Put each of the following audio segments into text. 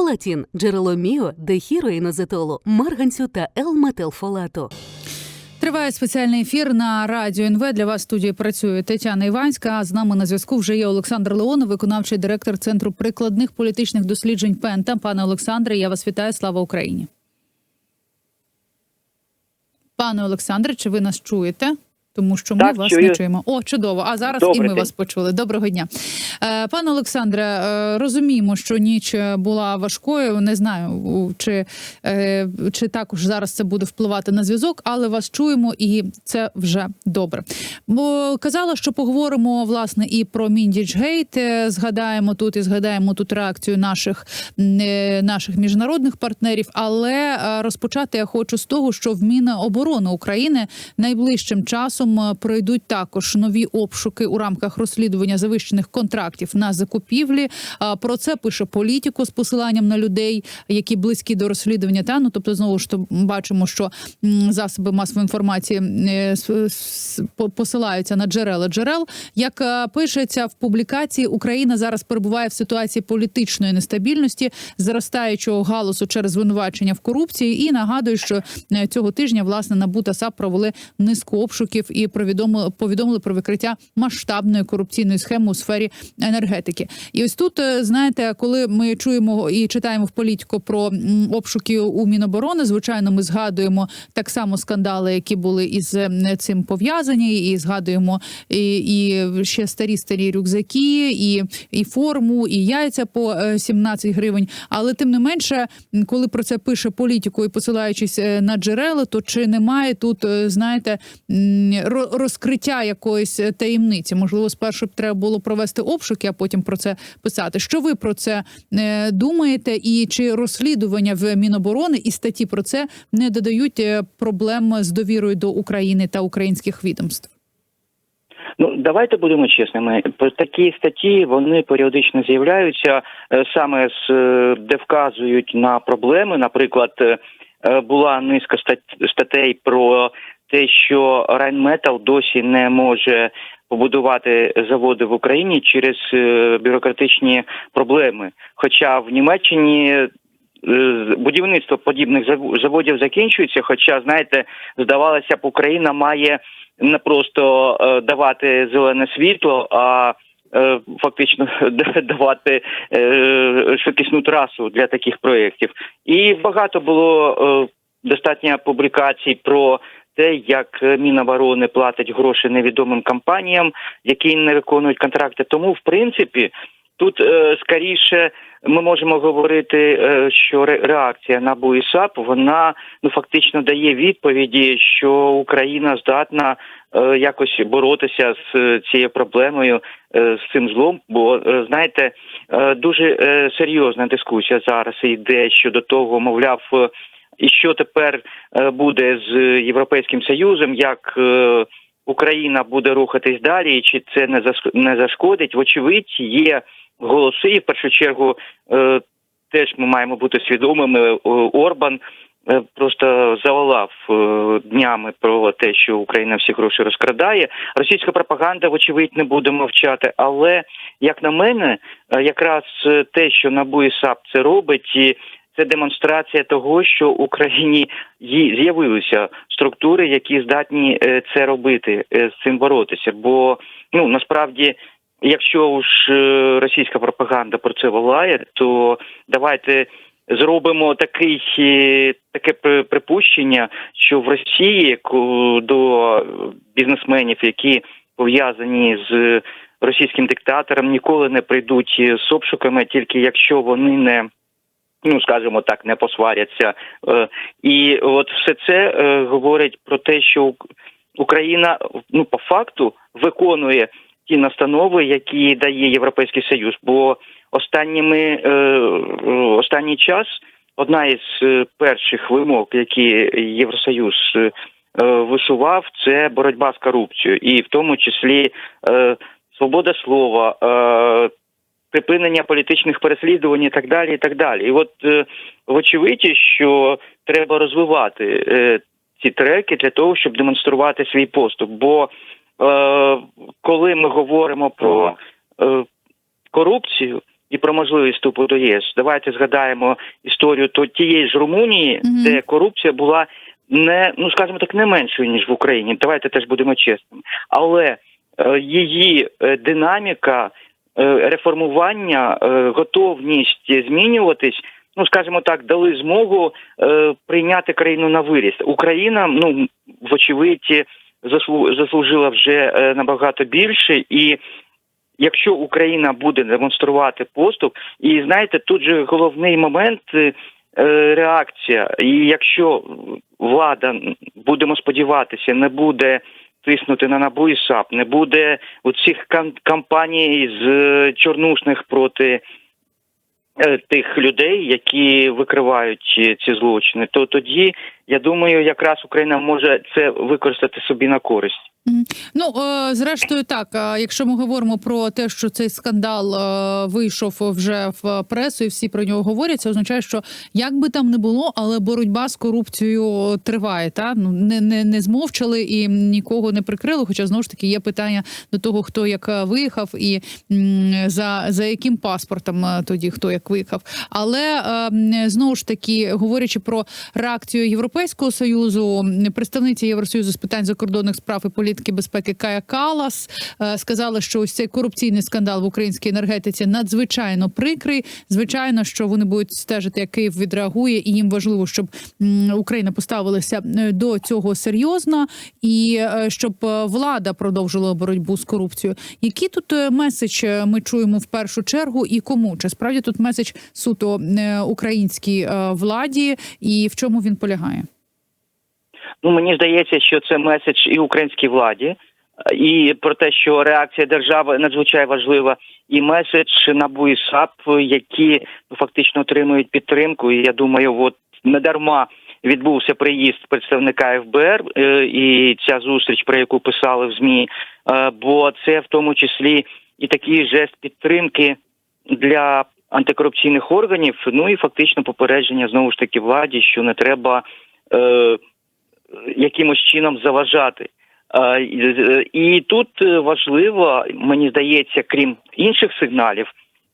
Фолатін – джерело міо, дехіроїнозетолу, марганцю та Л-метилфолату. Триває спеціальний ефір на радіо НВ. Для вас в студії працює Тетяна Іванська. А з нами на зв'язку вже є Олександр Леонов, виконавчий директор Центру прикладних політичних досліджень Пента. Пане Олександре, я вас вітаю. Слава Україні. Пане Олександре, чи ви нас чуєте? Тому що ми Так, вас чую. не чуємо. О, чудово! А зараз і ми день. вас почули. Доброго дня, е, пане Олександре. е, Розуміємо, що ніч була важкою. Не знаю, чи, е, чи також зараз це буде впливати на зв'язок, але вас чуємо, і це вже добре. Бо казала, що поговоримо власне і про Міндічгейт. Згадаємо тут і згадаємо тут реакцію наших, наших міжнародних партнерів. Але розпочати я хочу з того, що в Міноборони України найближчим часом е, пройдуть також нові обшуки у рамках розслідування завищених контрактів на закупівлі. Про це пише політику з посиланням на людей, які близькі до розслідування. Та ну тобто, знову ж то бачимо, що засоби масової інформації е, посилаються на джерела джерел. Як е, пишеться в публікації, Україна зараз перебуває в ситуації політичної нестабільності, зростаючого галусу через звинувачення в корупції. І нагадую, що цього тижня власне НАБУ та САП провели низку обшуків і повідомили, повідомили про викриття масштабної корупційної схеми у сфері енергетики. І ось тут е, знаєте, коли ми чуємо і читаємо в політику про обшуки у Міноборони, звичайно, ми згадуємо так само скандали, які були із е, цим пов'язані, і згадуємо і, і ще старі старі рюкзаки, і, і форму, і яйця по е, 17 гривень. Але тим не менше, коли про це пише політику і посилаючись е, на джерела, то чи немає тут, е, знаєте, розкриття якоїсь е, таємниці? Можливо, спершу б треба було провести обшуки, а потім про це писати. Що ви про це е, думаєте? І чи розслідування в Міноборони і статті про це не додають е, проблем з довірою до України та українських відомств? Ну давайте будемо чесними. Такі статті вони періодично з'являються саме з де вказують на проблеми. Наприклад, була низка стат- статей про те, що Райнметал досі не може побудувати заводи в Україні через е, бюрократичні проблеми. Хоча в Німеччині. е, Будівництво подібних заводів закінчується. Хоча, знаєте, здавалося б, Україна має не просто е, давати зелене світло, а фактично давати швидкісну трасу для таких проєктів. І багато було достатньо публікацій про те, як Міноборони платить гроші невідомим компаніям, які не виконують контракти. Тому, в принципі, тут е, скоріше ми можемо говорити, е, що ре- реакція на БУІСАП вона ну фактично дає відповіді, що Україна здатна е, якось боротися з е, цією проблемою, е, з цим злом. Бо е, знаєте, е, дуже е, серйозна дискусія зараз йде щодо того, мовляв. І що тепер е, буде з Європейським Союзом, як е, Україна буде рухатись далі, і чи це не не зашкодить? Вочевидь, є голоси. І в першу чергу е, теж ми маємо бути свідомими. Орбан просто заволав днями про те, що Україна всі гроші розкрадає. Російська пропаганда, вочевидь, не буде мовчати. Але як на мене, якраз те, що НАБУ і САП це робить, і це демонстрація того, що в Україні з'явилися структури, які здатні е, це робити, е, з цим боротися. Бо ну насправді. Якщо ж е, російська пропаганда про це волає, то давайте зробимо такий таке припущення, що в Росії до бізнесменів, які пов'язані з російським диктатором, ніколи не прийдуть з обшуками, тільки якщо вони не ну скажімо так, не посваряться. Е, І от все це е, говорить про те, що Україна ну по факту виконує ті настанови, які дає Європейський Союз. Бо останніми е, останній час одна із перших вимог, які Євросоюз висував, це боротьба з корупцією, і в тому числі свобода слова. Припинення політичних переслідувань і так далі, і так далі. І от е, вочевидь, що треба розвивати е, ці треки для того, щоб демонструвати свій поступ. Бо е, коли ми говоримо про е, корупцію, і про можливість вступу до ЄС. Давайте згадаємо історію то тієї ж Румунії, Мгм. де корупція була не ну скажімо так, не меншою ніж в Україні. Давайте теж будемо чесними. Але е, її е, динаміка, реформування, е, готовність змінюватись. Ну, скажімо так, дали змогу е, прийняти країну на виріс. Україна, ну вочевидь, заслужила вже е, набагато більше, і якщо Україна буде демонструвати поступ, і знаєте, тут же головний момент е, е, реакція. І якщо влада, будемо сподіватися, не буде тиснути на НАБУ і САП, не буде оцих цих кампаній з е, чорнушних проти е, тих людей, які викривають е, ці злочини, то тоді я думаю, якраз Україна може це використати собі на користь. Ну е, зрештою, так. е, Якщо ми говоримо про те, що цей скандал е, вийшов вже в пресу, і всі про нього говорять, це означає, що як би там не було, але боротьба з корупцією триває. Та ну не, не, не змовчали і нікого не прикрили. Хоча знову ж таки є питання до того, хто як виїхав, і за, за яким паспортом тоді хто як виїхав. Але знову ж таки, говорячи про реакцію Європейського союзу, м, представниця Євросоюзу з питань закордонних справ і політики безпеки Кая Калас е, сказала, що ось цей корупційний скандал в українській енергетиці надзвичайно прикрий. Звичайно, що вони будуть стежити, як Київ відреагує, і їм важливо, щоб Україна поставилася е, до цього серйозно, і е, щоб влада продовжила боротьбу з корупцією. Який тут меседж ми чуємо в першу чергу, і кому чи справді тут меседж суто українській владі, і в чому він полягає? Ну мені здається, що це меседж і українській владі, і про те, що реакція держави надзвичайно важлива, і меседж НАБУ і САП, які фактично отримують підтримку. І я думаю, от не дарма відбувся приїзд представника ФБР е, і ця зустріч, про яку писали в змі, е, бо це в тому числі і такий жест підтримки для антикорупційних органів. Ну і фактично попередження знову ж таки владі, що не треба. Е, якимось чином заважати. І- тут е, важливо, мені здається, крім інших сигналів,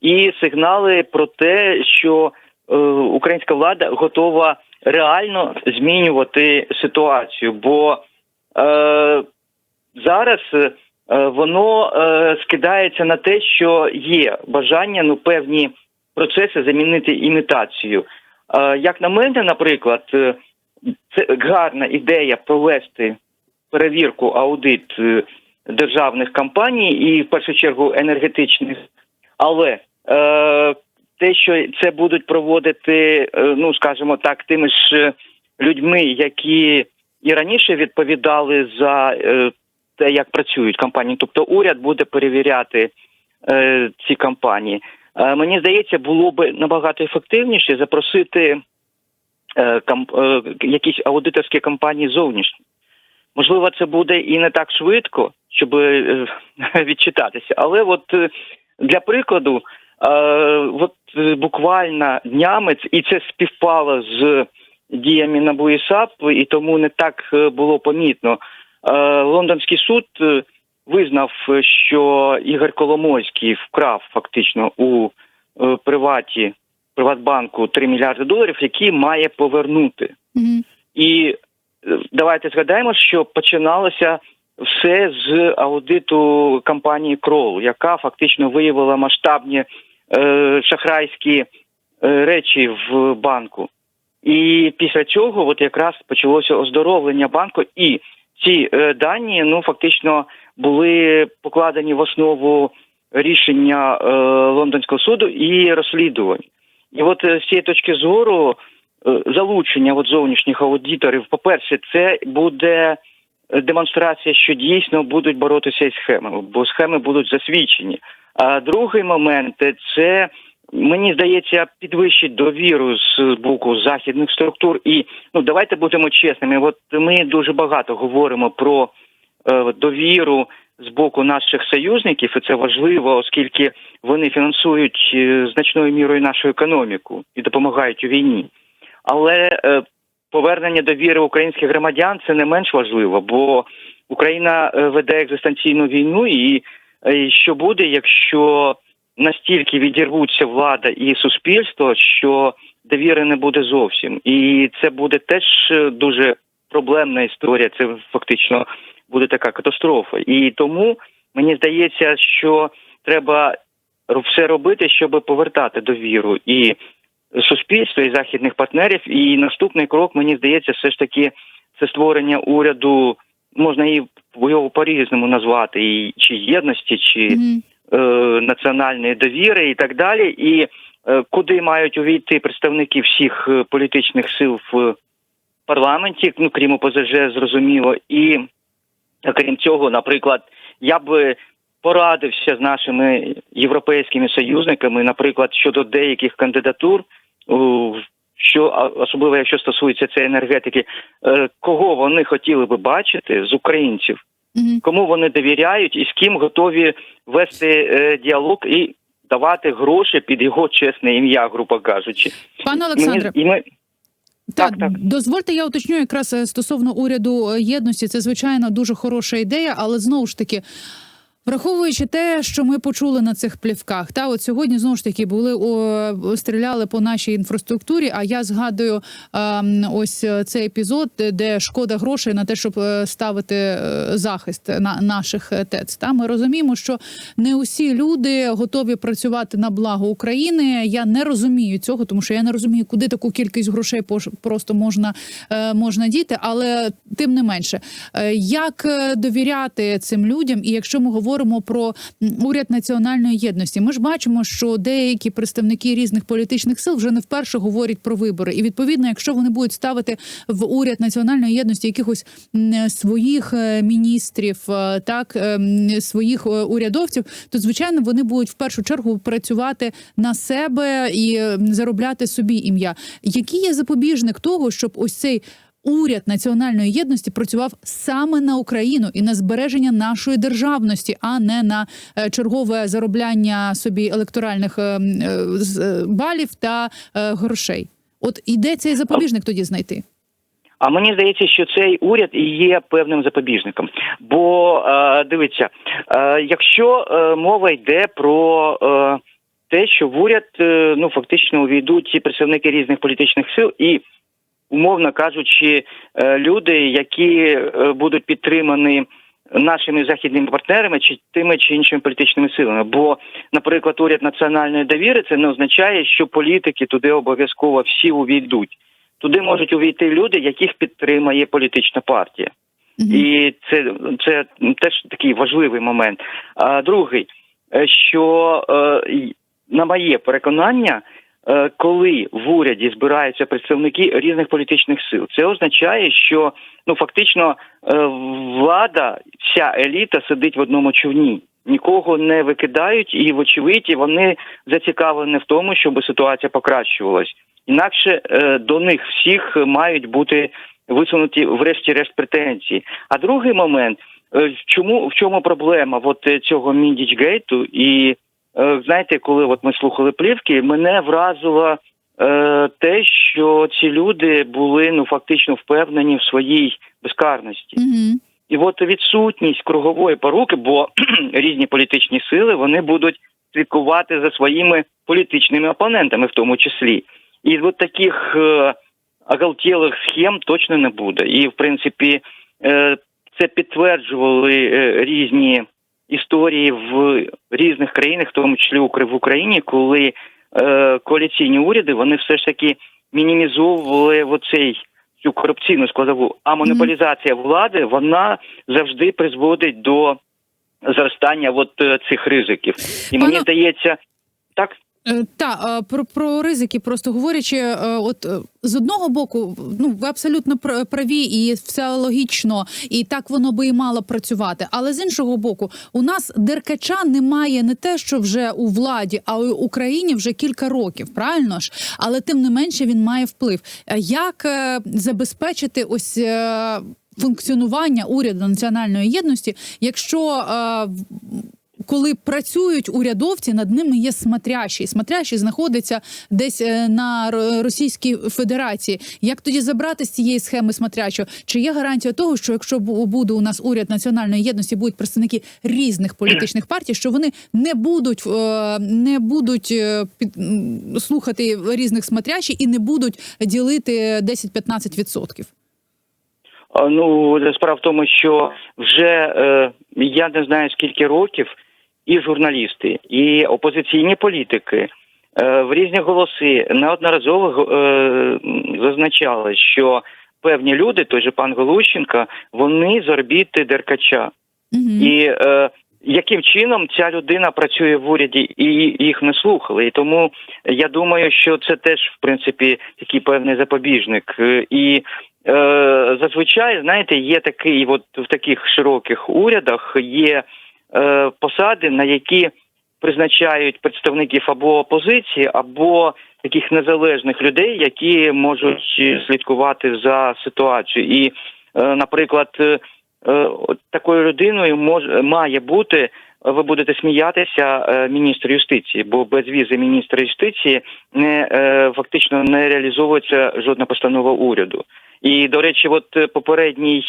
і сигнали про те, що е, українська влада готова реально змінювати ситуацію, бо е, зараз е, воно скидається на те, що є бажання ну певні процеси замінити імітацію. Як на мене, наприклад, це гарна ідея провести перевірку аудит е, державних компаній і в першу чергу енергетичних, але е, те, що це будуть проводити, е, ну скажімо так, тими ж е, людьми, які і раніше відповідали за те, як працюють компанії, тобто уряд буде перевіряти е, ці компанії. Мені здається, було б набагато ефективніше запросити якісь аудиторські компанії зовнішні. Можливо, це буде і не так швидко, щоб е, відчитатися. Але от е, для прикладу, е, от е, буквально днями, і це співпало з діями НАБУ і САП, і тому не так е, було помітно. Е, Лондонський суд е, визнав, е, що Ігор Коломойський вкрав фактично у е, приваті Приватбанку 3 мільярди доларів, які має повернути. Угу. І е, давайте згадаємо, що починалося все з аудиту компанії Крол, яка фактично виявила масштабні е, шахрайські е, речі в банку. І після цього, от якраз почалося оздоровлення банку, і ці е, дані ну фактично були покладені в основу рішення е, лондонського суду і розслідувань. І от е, з цієї точки зору е, залучення от зовнішніх аудиторів, по-перше, це буде е, демонстрація, що дійсно будуть боротися із схемами, бо схеми будуть засвідчені. А другий момент це мені здається підвищить довіру з боку західних структур. І ну давайте будемо чесними. От ми дуже багато говоримо про довіру з боку наших союзників, і це важливо, оскільки вони фінансують е, значною мірою нашу економіку і допомагають у війні. Але е, повернення довіри українських громадян це не менш важливо, бо Україна е, веде екзистенційну війну, і е, що буде, якщо настільки відірвуться влада і суспільство, що довіри не буде зовсім, і це буде теж е, дуже проблемна історія. Це фактично буде така катастрофа. І тому мені здається, що треба все робити, щоб повертати довіру і суспільства, і західних партнерів. І наступний крок, мені здається, все ж таки це створення уряду. Можна і його по-різному назвати, і чи єдності, чи Мгм. е, національної довіри і так далі. І е, куди мають увійти представники всіх е, політичних сил в парламенті, ну крім ОПЗЖ, зрозуміло. І е, крім цього, наприклад, я би порадився з нашими європейськими союзниками, наприклад, щодо деяких кандидатур. Що особливо, якщо стосується цієї енергетики, е, кого вони хотіли би бачити з українців, кому вони довіряють і з ким готові вести е, діалог і давати гроші під його чесне ім'я, грубо кажучи. Пане Олександре, і ми, Так, Так, так. дозвольте, я уточню якраз е, стосовно уряду е, єдності. Це звичайно дуже хороша ідея, але знову ж таки. Враховуючи те, що ми почули на цих плівках, та от сьогодні знову ж таки були о, стріляли по нашій інфраструктурі. А я згадую ем, ось е, цей епізод, де- де шкода грошей на те, щоб е, ставити е, захист на наших е, ТЕЦ. Та ми розуміємо, що не усі люди готові працювати на благо України. Я не розумію цього, тому що я не розумію, куди таку кількість грошей просто можна, е, можна діти. Але тим не менше, Е, як е, довіряти цим людям, і якщо ми говоримо про уряд національної єдності, ми ж бачимо, що деякі представники різних політичних сил вже не вперше говорять про вибори. І відповідно, якщо вони будуть ставити в уряд національної єдності якихось своїх е, міністрів, е, так е, своїх урядовців, то звичайно вони будуть в першу чергу працювати на себе і заробляти собі ім'я. Який є запобіжник того, щоб ось цей уряд національної єдності працював саме на Україну і на збереження нашої державності, а не на е, чергове заробляння собі електоральних е, м, е, е, балів та грошей. От іде цей запобіжник тоді знайти. А мені здається, що цей уряд і є певним запобіжником. Бо дивіться, якщо мова йде про те, що в уряд ну фактично увійдуть ці представники різних політичних сил і. Умовно кажучи, е, люди, які е, будуть підтримані нашими західними партнерами чи тими чи іншими політичними силами. Бо, наприклад, уряд національної довіри це не означає, що політики туди обов'язково всі увійдуть. Туди можуть увійти люди, яких підтримає політична партія. І це, це теж такий важливий момент. А другий, е, що е, на моє переконання, коли в уряді збираються представники різних політичних сил, це означає, що ну фактично е, влада, вся еліта сидить в одному човні. Нікого не викидають, і вочевидь вони зацікавлені в тому, щоб ситуація покращувалась. Інакше е, до них всіх мають бути висунуті врешті-решт претензії. А другий момент, е, чому в чому проблема от е, цього Міндічгейту? І е, знаєте, коли от ми слухали плівки, мене вразило е, те, що ці люди були ну фактично впевнені в своїй безкарності. Мгм. І от відсутність кругової поруки, бо різні політичні сили вони будуть слідкувати за своїми політичними опонентами, в тому числі. І от таких е, оголтілих схем точно не буде. І в принципі е, це підтверджували е, різні історії в різних країнах, в тому числі в Україні, коли е, коаліційні уряди вони все ж таки мінімізовували оцей цю корупційну складову. А монополізація влади вона завжди призводить до зростання от е, цих ризиків. І мені здається, так. Е, Та е, про, про ризики, просто говорячи, е, от з одного боку, ну ви абсолютно пр- праві, і все логічно, і так воно би і мало працювати. Але з іншого боку, у нас деркача немає не те, що вже у владі, а у Україні вже кілька років, правильно ж? Але тим не менше він має вплив. Як забезпечити ось. Функціонування уряду національної єдності, якщо е, коли працюють урядовці, над ними є смотрящий. Смотрящий знаходиться десь е, на Російській Федерації. Як тоді забрати з цієї схеми смотрячого? Чи є гарантія того, що якщо буде у нас уряд національної єдності, будуть представники різних політичних партій, що вони не будуть е, не будуть е, слухати різних смотрящих і не будуть ділити 10-15 відсотків? Ну, справа в тому, що вже е, я не знаю скільки років і журналісти, і опозиційні політики е, в різні голоси неодноразово е, зазначали, що певні люди, той же пан Голущенко, вони з орбіти Деркача. Угу. І е, яким чином ця людина працює в уряді і їх не слухали. І тому я думаю, що це теж в принципі такий певний запобіжник. Е, І е, зазвичай, знаєте, є такий, от в таких широких урядах є е, посади, на які призначають представників або опозиції, або таких незалежних людей, які можуть слідкувати за ситуацією. І, е, наприклад, е, такою людиною може має бути. Ви будете сміятися, міністр юстиції, бо без візи міністра юстиції не фактично не реалізовується жодна постанова уряду. І до речі, от попередній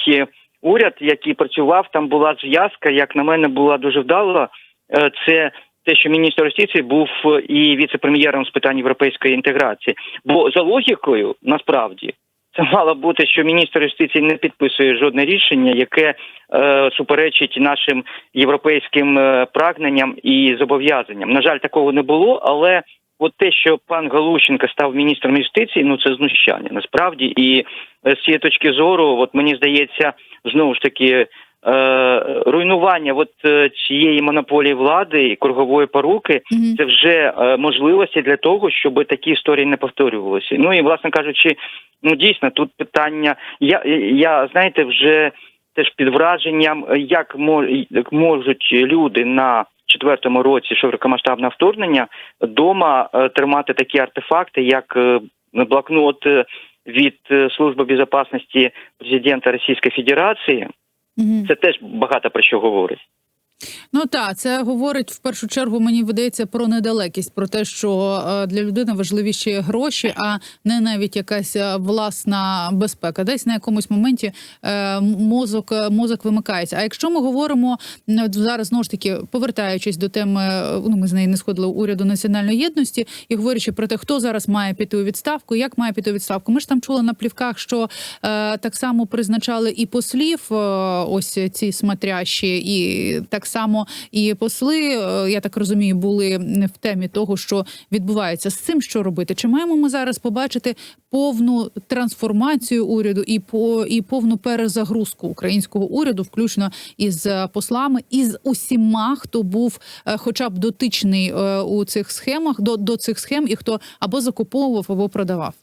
уряд, який працював, там була зв'язка, як на мене, була дуже вдала. Е, Це те, що міністр юстиції був е, і віце-прем'єром з питань європейської інтеграції. Бо за логікою, насправді, це мало бути, що міністр юстиції не підписує жодне рішення, яке е, суперечить нашим європейським е, прагненням і зобов'язанням. На жаль, такого не було, але от те, що пан Галущенко став міністром юстиції, ну це знущання насправді. І е, з цієї точки зору, от мені здається, знову ж таки. е, Руйнування от е, цієї монополії влади і кругової поруки Угу. це вже можливості для того, щоб такі історії не повторювалися. Ну і власне кажучи, ну дійсно тут питання. Я я знаєте, вже теж під враженням, як можуть люди на четвертому році широкомасштабне вторгнення дома е, тримати такі артефакти, як е, блокнот е, від Служби безпеки президента Російської Федерації. Це теж багато про що говорить. Ну так, це говорить в першу чергу. Мені видається про недалекість, про те, що е, для людини важливіші гроші, а не навіть якась е, власна безпека. Десь на якомусь моменті е, мозок мозок вимикається. А якщо ми говоримо зараз знову ж таки повертаючись до теми, ну ми з неї не сходили уряду національної єдності, і говорячи про те, хто зараз має піти у відставку, як має піти у відставку. Ми ж там чули на плівках, що так само призначали і послів, ось ці смотрящі, і так само і посли, е, я так розумію, були в темі того, що відбувається з цим, що робити. Чи маємо ми зараз побачити повну трансформацію уряду і по і повну перезагрузку українського уряду, включно із послами, і з усіма, хто був е, хоча б дотичний е, у цих схемах до, до цих схем, і хто або закуповував, або продавав.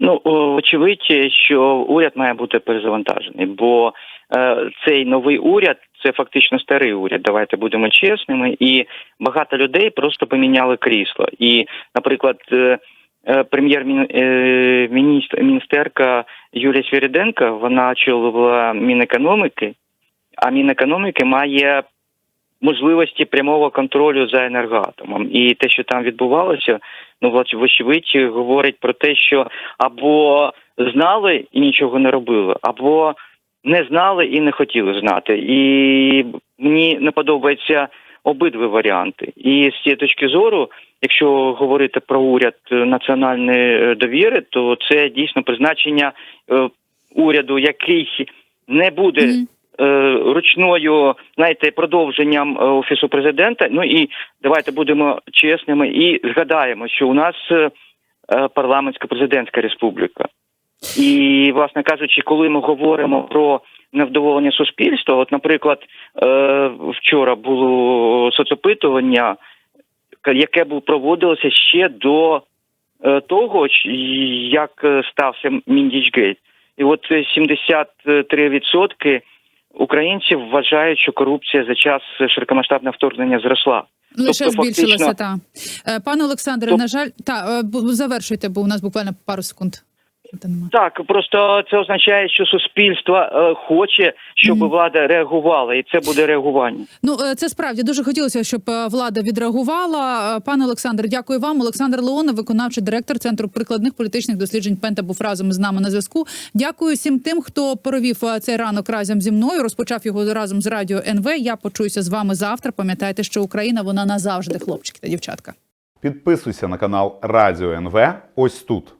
Ну очевидь, що уряд має бути перезавантажений, бо е, цей новий уряд це фактично старий уряд. Давайте будемо чесними, і багато людей просто поміняли крісло. І, наприклад, е, е, прем'єр-міністр міністерка Юлія Свіріденка, вона очолювала Мінекономіки, а Мінекономіки має можливості прямого контролю за енергоатомом. І те, що там відбувалося, ну вочевидь говорить про те, що або знали і нічого не робили, або не знали і не хотіли знати. І мені не подобаються обидві варіанти. І з цієї точки зору, якщо говорити про уряд національної е, довіри, то це дійсно призначення е, уряду, який не буде е, ручною, знаєте, продовженням офісу президента. Ну і давайте будемо чесними і згадаємо, що у нас е, парламентсько-президентська республіка. І, власне кажучи, коли ми говоримо про невдоволення суспільства, от, наприклад, е, вчора було соцопитування, яке було проводилося ще до е, того, як е, стався Міндічгейт. І от е, 73% українців вважають, що корупція за час широкомасштабного вторгнення зросла. Лише Тобто, збільшилася фактично- та пане Олександре. Тоб- На жаль, та завершуйте, бо у нас буквально пару секунд. Так, просто це означає, що суспільство е, хоче, щоб влада реагувала, і це буде реагування. Ну е, це справді дуже хотілося, щоб е, влада відреагувала. Пане Олександр, дякую вам. Олександр Леонов, виконавчий директор центру прикладних політичних досліджень Пента був разом з нами на зв'язку. Дякую всім тим, хто провів цей ранок разом зі мною. Розпочав його разом з радіо НВ. Я почуюся з вами завтра. Пам'ятайте, що Україна вона назавжди, хлопчики та дівчатка. Підписуйся на канал Радіо НВ ось тут.